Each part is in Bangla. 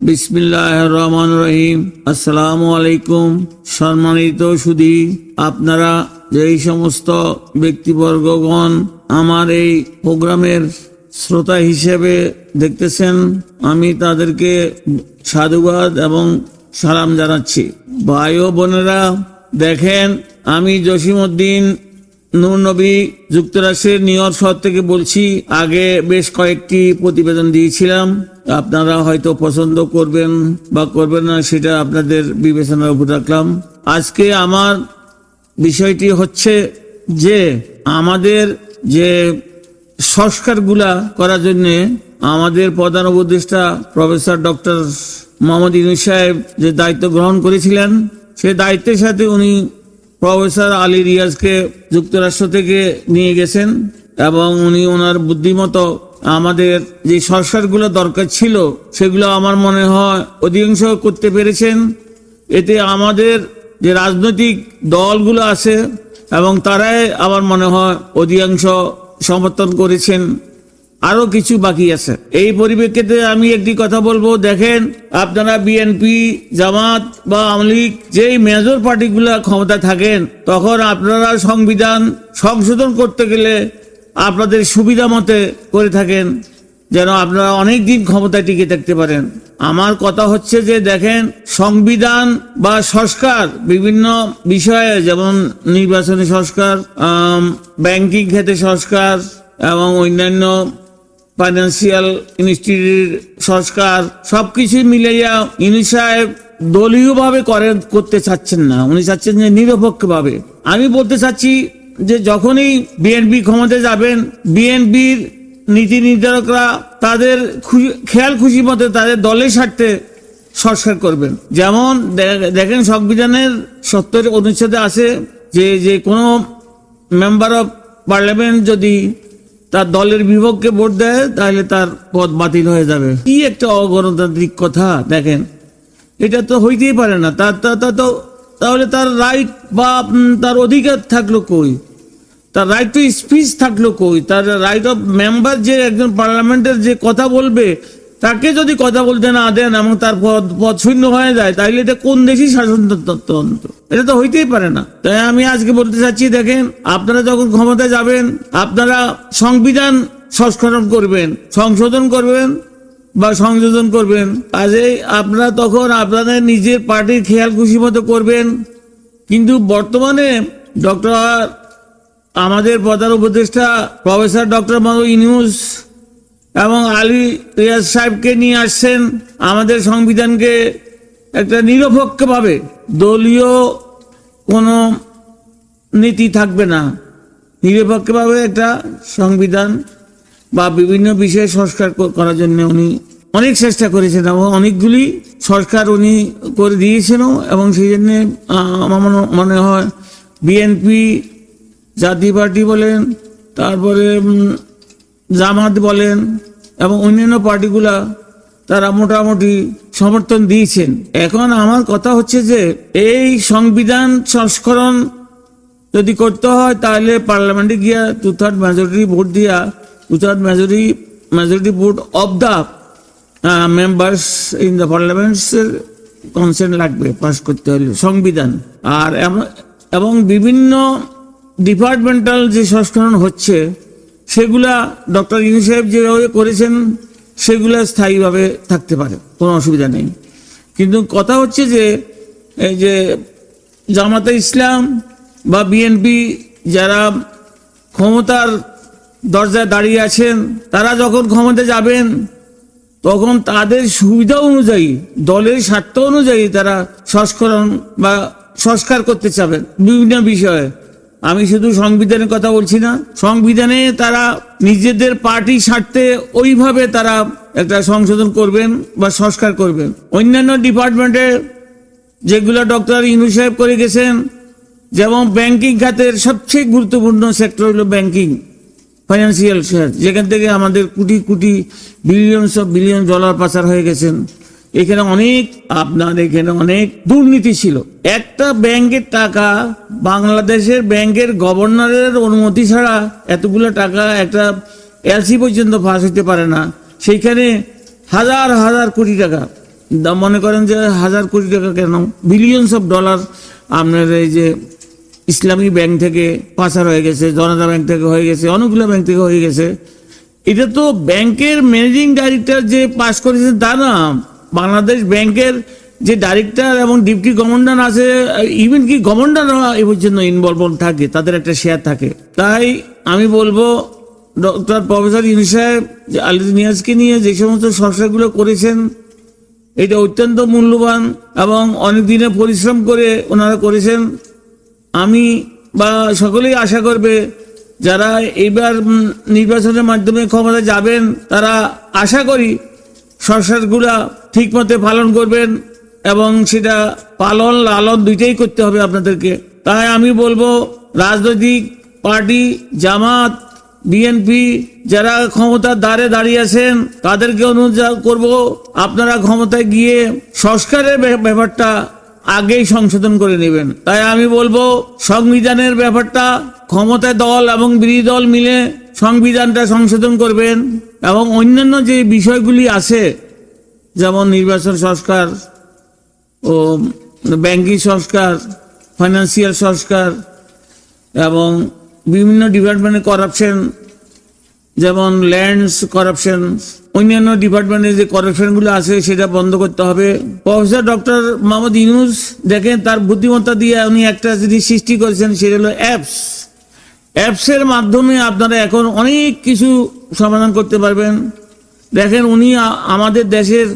বিসমিল্লাহ রহমান রহিম। আসসালামু আলাইকুম সম্মানিত সুধী, আপনারা যেই সমস্ত ব্যক্তিবর্গগণ আমার এই প্রোগ্রামের শ্রোতা হিসেবে দেখতেছেন, আমি তাদেরকে সাধুবাদ এবং সালাম জানাচ্ছি। ভাই ও বোনেরা, দেখেন, আমি জসিমউদ্দিন নূর নবী যুক্তরাষ্ট্রের নিউ ইয়র্ক শহর থেকে বলছি, আগে বেশ কয়েকটি প্রতিবেদন দিয়েছিলাম। আপনারা হয়তো পছন্দ করবেন বা করবেন না, সেটা আপনাদের বিবেচনার উপর রাখলাম। আজকে আমার বিষয়টি হচ্ছে যে, আমাদের যে সংস্কারগুলা করার জন্য আমাদের প্রধান উপদেষ্টা প্রফেসর ডক্টর মোহাম্মদ ইউনুস সাহেব যে দায়িত্ব গ্রহণ করেছিলেন, সে দায়িত্বের সাথে উনি প্রফেসর আলী রিয়াজকে যুক্তরাষ্ট্র থেকে নিয়ে গেছেন এবং উনি ওনার বুদ্ধিমতো আমাদের যে সংস্কারগুলো দরকার ছিল, সেগুলো আমার মনে হয় অধিকাংশ করতে পেরেছেন। এতে আমাদের যে রাজনৈতিক দলগুলো আছে, এবং তারাই আমার মনে হয় অধিকাংশ সমর্থন করেছেন। আরও কিছু বাকি আছে। এই পরিপ্রেক্ষিতে আমি একটি কথা বলব, দেখেন আপনারা বিএনপি জামাত বা আওয়ামী লীগ, যেই মেজর পার্টিগুলো ক্ষমতা থাকেন, তখন আপনারা সংবিধান সংশোধন করতে গেলে আপনাদের সুবিধা মতে করে থাকেন, যেন আপনারা অনেক দিন ক্ষমতায় টিকে থাকতে পারেন। আমার কথা হচ্ছে যে, দেখেন, সংবিধান বা সংস্কার বিভিন্ন বিষয়ে, যেমন নির্বাচনী সংস্কার ব্যাংকিং ক্ষেত্রে সংস্কার, এবং অন্যান্য ফাইন্যান্সিয়াল ইনস্টিটিউট সংস্কার, সবকিছু মিলাইয়া ইনি সাহেব দলীয়ভাবে করেন, করতে চাচ্ছেন না। উনি চাচ্ছেন যে নিরপেক্ষভাবে। আমি বলতে চাচ্ছি যে যখনই বিএনপি ক্ষমতায় যাবেন বিএনপির নীতি নির্ধারকরা তাদের খেয়াল খুশি মতে তাদের দলের স্বার্থে সংস্কার করবেন। যেমন দেখেন সংবিধানের সত্তর অনুচ্ছেদে আছে যে যে কোনো মেম্বার অফ পার্লামেন্ট যদি তার দলের বিপক্ষে ভোট দেয়, তাহলে তার পদ বাতিল হয়ে যাবে। কি একটা অগণতান্ত্রিক কথা, দেখেন। এটা তো হইতেই পারে না। তার তা, তো তাহলে তার রাইট বা তার অধিকার থাকল কই? তার রাইট টু স্পিচ থাকল কই? তার রাইট অফ মেম্বার যে একজন পার্লামেন্টের যে কথা বলবে, তাকে যদি কথা বলতে না দেন এবং তার পদ পদ শূন্য হয়ে যায় তাহলে এটা কোন দেশই শাসনতন্ত্র এটা তো হইতেই পারে না। তাই আমি আজকে বলতে চাচ্ছি, দেখেন, আপনারা যখন ক্ষমতায় যাবেন, আপনারা সংবিধান সংস্করণ করবেন, সংশোধন করবেন বা সংযোজন করবেন। কাজেই আপনারা তখন আপনাদের নিজের পার্টির খেয়াল খুশি মতো করবেন। কিন্তু বর্তমানে ডক্টর আমাদের প্রধান উপদেষ্টা প্রফেসর ডক্টর মোহাম্মদ ইউনুস এবং আলী রিয়াজ সাহেবকে নিয়ে আসছেন আমাদের সংবিধানকে একটা নিরপেক্ষভাবে দলীয় কোনো নীতি থাকবে না। নিরপেক্ষভাবে একটা সংবিধান বা বিভিন্ন বিষয়ে সংস্কার করার জন্য উনি অনেক চেষ্টা করেছেন এবং অনেকগুলি সরকার উনি করে দিয়েছেনও এবং সেই জন্যে আমার মনে হয় বিএনপি জাতীয় পার্টি বলেন, তারপরে জামাত বলেন এবং অন্যান্য পার্টিগুলা তারা মোটামুটি সমর্থন দিয়েছেন। এখন আমার কথা হচ্ছে যে, এই সংবিধান সংস্করণ যদি করতে হয়, তাহলে পার্লামেন্টে গিয়া টু থার্ড মেজরিটি ভোট দিয়া two third majority majority vote of the members in the পার্লামেন্টসের consent লাগবে পাস করতে হলে, সংবিধান। আর এবং বিভিন্ন ডিপার্টমেন্টাল যে সংস্করণ হচ্ছে, সেগুলা ডক্টর ইউনি সাহেব যেভাবে করেছেন, সেগুলা স্থায়ীভাবে থাকতে পারে, কোনো অসুবিধা নেই। কিন্তু কথা হচ্ছে যে, এই যে জামাতে ইসলাম বা বিএনপি যারা ক্ষমতার দরজায় দাঁড়িয়ে আছেন, তারা যখন ক্ষমতা যাবেন, তখন তাদের সুবিধা অনুযায়ী, দলের স্বার্থ অনুযায়ী তারা সংস্করণ বা সংস্কার করতে চাবেন বিভিন্ন বিষয়ে। আমি শুধু সংবিধানের কথা বলছি না, সংবিধানে তারা নিজেদের পার্টি স্বার্থে ওইভাবে তারা একটা সংশোধন করবেন বা সংস্কার করবেন। অন্যান্য ডিপার্টমেন্টে যেগুলো ডক্টর ইনু সাহেব করে গেছেন, যেমন ব্যাংকিং খাতের সবচেয়ে গুরুত্বপূর্ণ সেক্টর হলো ব্যাংকিং, ফাইন্যান্সিয়াল শেয়ার, যেখান থেকে আমাদের crore crore billions of billion dollar পাচার হয়ে গেছেন। এখানে অনেক আপনার এখানে অনেক দুর্নীতি ছিল। একটা ব্যাংকের টাকা বাংলাদেশের ব্যাংকের গভর্নরের অনুমতি ছাড়া এতগুলো টাকা একটা এলসি পর্যন্ত ফাঁস হতে পারে না। সেইখানে হাজার হাজার কোটি টাকা। মনে করেন যে হাজার কোটি টাকা কেন? বিলিয়নস অফ ডলার আপনার এই যে ইসলামী ব্যাংক থেকে পাচার হয়ে গেছে, জনতা ব্যাংক থেকে হয়ে গেছে, অনেকগুলো ব্যাংক থেকে হয়ে গেছে। এটা তো ব্যাংকের ম্যানেজিং ডাইরেক্টর যে পাস করেছে তা না। বাংলাদেশ ব্যাংকের যে ডাইরেক্টর এবং ডিপটি গভর্নর আছে ইভেন কি গভর্নররা এ পর্যন্ত ইনভলভ থাকে, তাদের একটা শেয়ার থাকে। তাই আমি বলব ডক্টর প্রফেসর ইউনি সাহেব আলিদ নিয়াজকে নিয়ে যে সমস্ত সংস্কারগুলো করেছেন, এটা অত্যন্ত মূল্যবান এবং অনেক দিনে পরিশ্রম করে ওনারা করেছেন। আমি বা সকলেই আশা করবে, যারা এইবার নির্বাচনের মাধ্যমে ক্ষমতা যাবেন, তারা আশা করি সংস্কারগুলা ঠিক মতে পালন করবেন এবং সেটা পালন, লালন দুইটাই করতে হবে আপনাদেরকে। তাই আমি বলব, রাজনৈতিক পার্টি, জামাত, বিএনপি যারা ক্ষমতার দ্বারে দাঁড়িয়ে আছেন, তাদেরকে অনুরোধ করব, আপনারা ক্ষমতায় গিয়ে সংস্কারের ব্যাপারটা আগেই সংশোধন করে নেবেন। তাই আমি বলব, সংবিধানের ব্যাপারটা ক্ষমতায় দল এবং বিরোধী দল মিলে সংবিধানটা সংশোধন করবেন এবং অন্যান্য যে বিষয়গুলি আছে, যেমন নির্বাচন সংস্কার ও ব্যাংকিং সংস্কার ফাইন্যান্সিয়াল সংস্কার এবং বিভিন্ন ডিপার্টমেন্টে করাপশন যেমন ল্যান্ডস করাপশন অন্যান্য ডিপার্টমেন্টে যে করাপশনগুলো আছে সেটা বন্ধ করতে হবে। প্রফেসর ডক্টর মোহাম্মদ ইউনুস দেখেন, তার বুদ্ধিমত্তা দিয়ে উনি একটা জিনিস সৃষ্টি করেছেন, সেটা হলো অ্যাপস অ্যাপসের মাধ্যমে আপনারা এখন অনেক কিছু সমাধান করতে পারবেন। দেখেন উনি আমাদের দেশের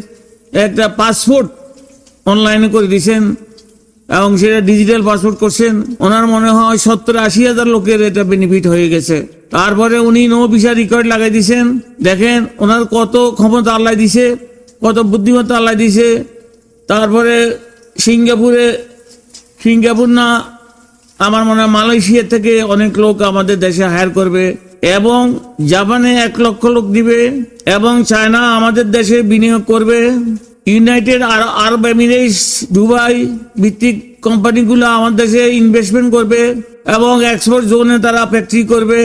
একটা পাসপোর্ট অনলাইনে করে দিয়েছেন এবং সেটা ডিজিটাল পাসপোর্ট করছেন। ওনার মনে হয় সত্তর আশি হাজার লোকের এটা বেনিফিট হয়ে গেছে। তারপরে উনি নো ভিসা রেকর্ড লাগাই দিয়েছেন। দেখেন ওনার কত ক্ষমতা আল্লাহ দিছে কত বুদ্ধিমত্তা আল্লাহ দিছে তারপরে সিঙ্গাপুরে, সিঙ্গাপুর না আমার মনে হয় মালয়েশিয়া থেকে অনেক লোক আমাদের দেশে হায়ার করবে এবং জাপানে এক লক্ষ লোক দিবে এবং চায়না আমাদের দেশে বিনিয়োগ করবে। ইউনাইটেড আরব এমিরেটস, দুবাই ভিত্তিক কোম্পানিগুলো আমাদের দেশে ইনভেস্টমেন্ট করবে এবং এক্সপোর্ট জোনে তারা ফ্যাক্টরি করবে।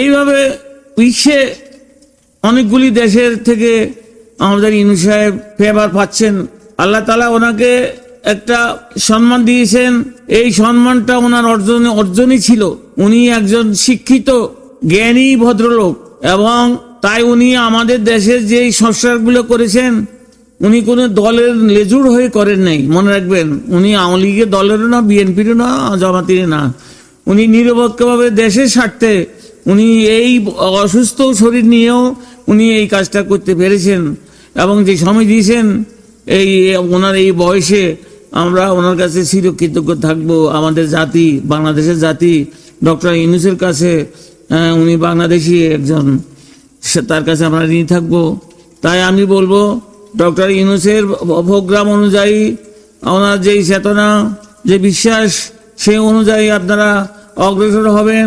এইভাবে বিশ্বে অনেকগুলি দেশের থেকে আমাদের ইনু সাহেব ফেভার পাচ্ছেন। আল্লাহ তালা ওনাকে একটা সম্মান দিয়েছেন। এই সম্মানটা ওনার অর্জন অর্জনই ছিল। উনি একজন শিক্ষিত, জ্ঞানী ভদ্রলোক এবং তাই উনি আমাদের দেশের যে সংস্কারগুলো করেছেন, উনি কোনো দলের লেজুর হয়ে করেন নাই। মনে রাখবেন, উনি আওয়ামী লীগের দলেরও না, বিএনপিরও না জামাতিরও না। উনি নিরপেক্ষভাবে দেশের স্বার্থে উনি এই অসুস্থ শরীর নিয়েও উনি এই কাজটা করতে পেরেছেন এবং যে সময় দিয়েছেন, এই ওনার এই বয়সে আমরা ওনার কাছে চিরকৃতজ্ঞ থাকব। আমাদের জাতি, বাংলাদেশের জাতি, ডক্টর ইউনুসের কাছে উনি বাংলাদেশি একজন। সে তার কাছে আমরা ঋণী থাকব। তাই আমি বলব, ডক্টর ইউনুসের প্রোগ্রাম অনুযায়ী ওনার যেই চেতনা, যে বিশ্বাস সেই অনুযায়ী আপনারা অগ্রসর হবেন।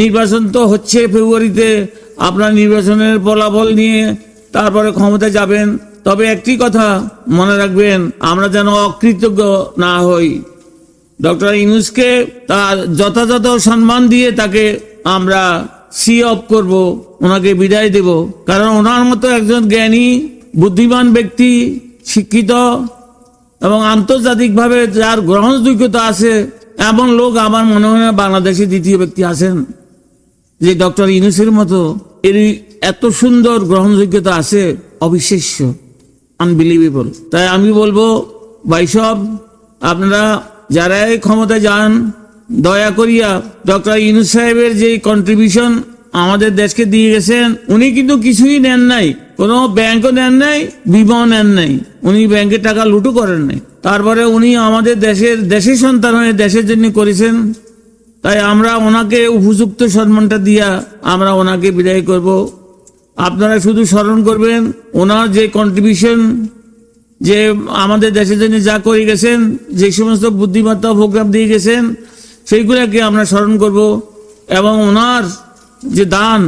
নির্বাচন তো হচ্ছে ফেব্রুয়ারিতে, আপনার নির্বাচনের ফলাফল নিয়ে তারপরে ক্ষমতায় যাবেন। তবে একটি কথা মনে রাখবেন, আমরা যেন অকৃতজ্ঞ না হই। ডক্টর ইনুসকে তার যথাযথ সম্মান দিয়ে তাকে আমরা সি অফ করব, ওনাকে বিদায় দেব। কারণ ওনার মতো একজন জ্ঞানী, বুদ্ধিমান ব্যক্তি, শিক্ষিত এবং আন্তর্জাতিকভাবে যার গ্রহণযোগ্যতা আছে, এমন লোক আমার মনে হয় না বাংলাদেশে দ্বিতীয় ব্যক্তি আছেন। যে ডক্টর ইউনুসের মতো এর এত সুন্দর গ্রহণযোগ্যতা আছে, অবিশ্বাস্য। আনবিলিভেবল তাই আমি বলব, ভাইসব, আপনারা যারাই ক্ষমতায় যান, দয়া করিয়া ডক্টর ইউনুস সাহেবের যে কন্ট্রিবিউশন আমাদের দেশকে দিয়ে গেছেন, উনি কিন্তু কিছুই নেন নাই। কোনো ব্যাংকও নেন নাই, বিমাও নেন নাই। উনি ব্যাংকের টাকা লুটু করেন নাই। তারপরে উনি আমাদের দেশের দেশের সন্তান হয়ে দেশের জন্য করেছেন। তাই আমরা ওনাকে উপযুক্ত সম্মানটা দিয়া আমরা ওনাকে বিদায় করব। আপনারা শুধু স্মরণ করবেন, ওনার যে কন্ট্রিবিউশন যে আমাদের দেশের জন্য যা করে গেছেন, যে সমস্ত বুদ্ধিমত্তা প্রোগ্রাম দিয়ে গেছেন, সেইগুলোকে আমরা স্মরণ করব এবং ওনার যে দান,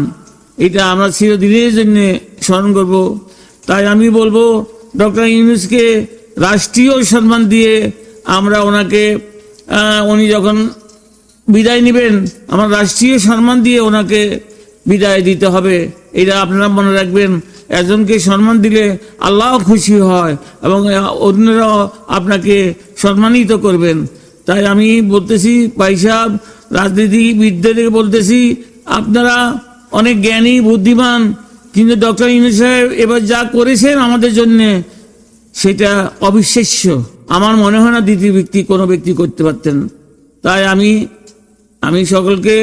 এটা আমরা চিরদিনের জন্য স্মরণ করব। তাই আমি বলব, ডক্টর ইউনুসকে রাষ্ট্রীয় সম্মান দিয়ে আমরা ওনাকে উনি যখন বিদায় নেবেন, আমার রাষ্ট্রীয় সম্মান দিয়ে ওনাকে বিদায় দিতে হবে। এটা আপনারা মনে রাখবেন, একজনকে সম্মান দিলে আল্লাহ খুশি হয় এবং অন্যরাও আপনাকে সম্মানিত করবেন। তাই আমি বলতেছি, ভাই সাহেব রাজনীতিবিদদের বলতেছি, আপনারা অনেক জ্ঞানী, বুদ্ধিমান, কিন্তু ডক্টর ইনু সাহেব এবার যা করেছেন আমাদের জন্য, সেটা অবিশ্বাস্য। আমার মনে হয় না দ্বিতীয় ব্যক্তি কোনো ব্যক্তি করতে পারতেন। তাই আমি আমি সকলকে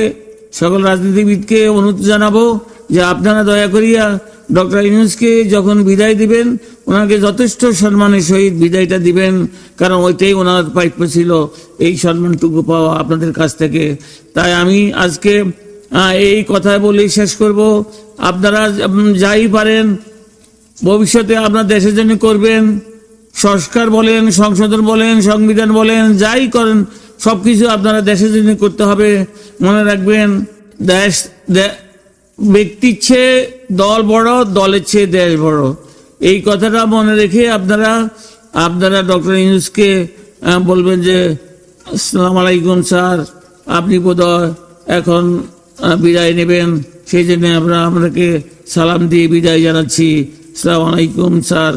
সকল রাজনীতিবিদকে অনুরোধ জানাব যে আপনারা দয়া করিয়া ডক্টর ইউনুসকে যখন বিদায় দিবেন, ওনাকে যথেষ্ট সম্মানের সহিত বিদায়টা দিবেন, কারণ ওইটাই ওনার প্রাপ্য ছিল। এই সম্মানটুকু পাওয়া আপনাদের কাছ থেকে। তাই আমি আজকে এই কথা বলেই শেষ করব। আপনারা যাই পারেন, ভবিষ্যতে আপনার দেশের জন্য করবেন, সংস্কার বলেন, সংশোধন বলেন, সংবিধান বলেন, যাই করেন সবকিছু আপনারা দেশের জন্য করতে হবে। মনে রাখবেন, দেশ ব্যক্তির চেয়ে দল বড় দলের চেয়ে দেশ বড়। এই কথাটা মনে রেখে আপনারা আপনারা ডক্টর ইউনুসকে বলবেন যে, আসসালামু আলাইকুম স্যার, আপনি বোধহয় এখন বিদায় নেবেন। সেই জন্য আমরা, আপনাকে সালাম দিয়ে বিদায় জানাচ্ছি। আসসালামু আলাইকুম স্যার।